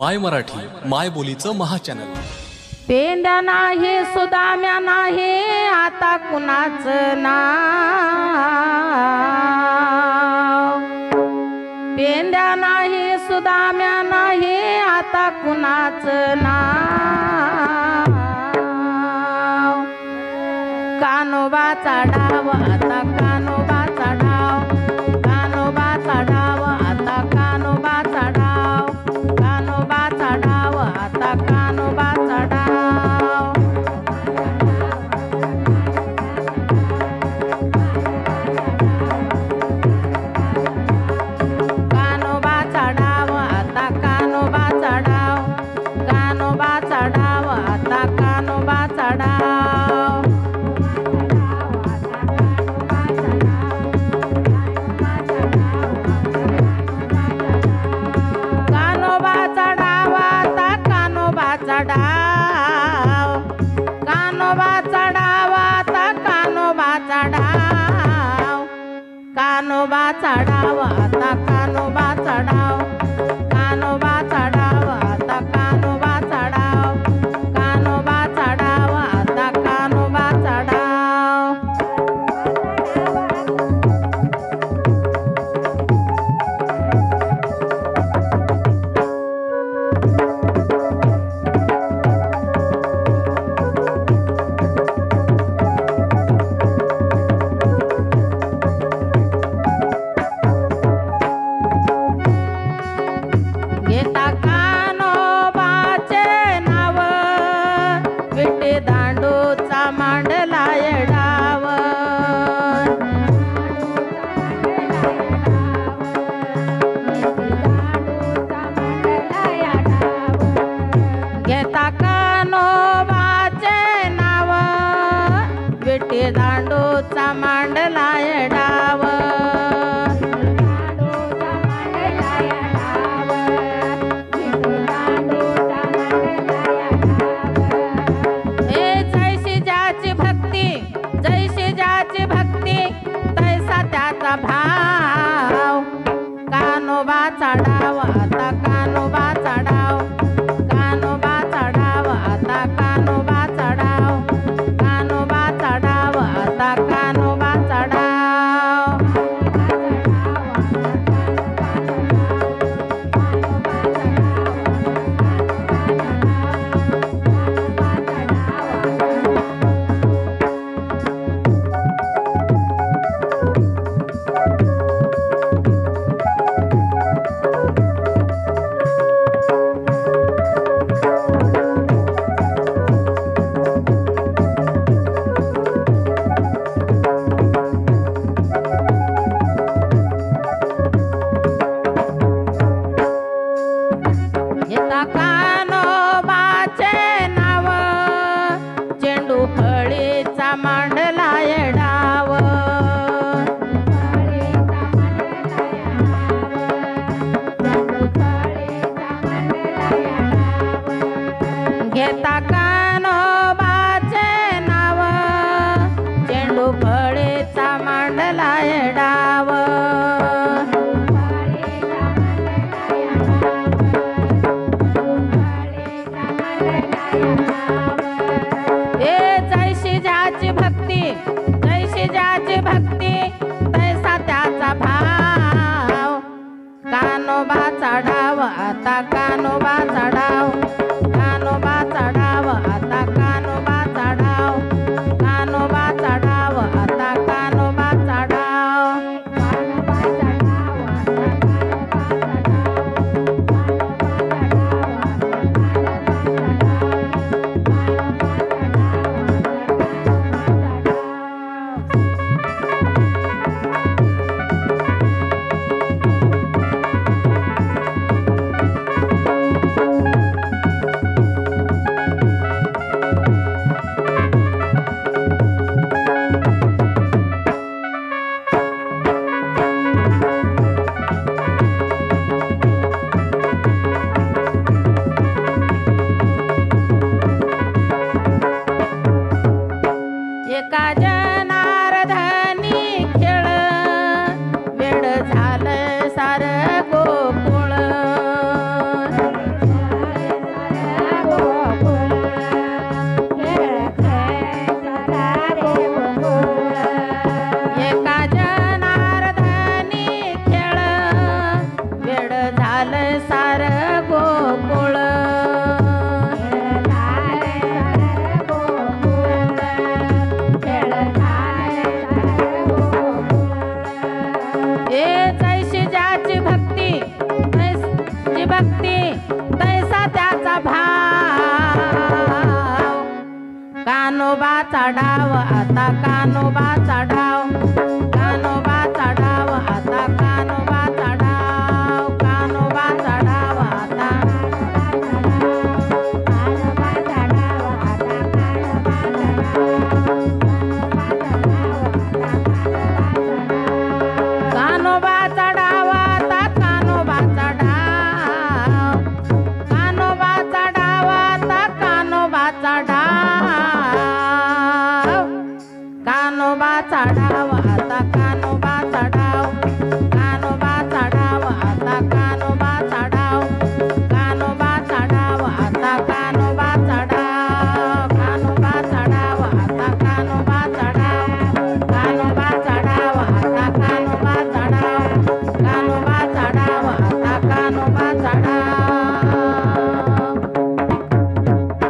माय मराठी माय बोलीचं महाचॅनल. पेंड्या नाही सुदाम्या नाही आता कुणाच नाव? पेंड्या नाही सुदाम्या नाही आता कुणाच नाव? कानोबा चढाव आता का कानोबाचा डाव कानोबाचा डाव आता कानोबाचा डाव कानोबाचा डाव आता दांडूचा मांडला येडाव हे जैशी ज्याची भक्ती जैशी ज्याची भक्ती तैसा त्याचा भाव. कानोबाचा डाव आता कानोबा भक्ती तैसा त्याचा भाव. कानोबाचा डाव आता का कानोबा चढाव आता कानोबा atacar.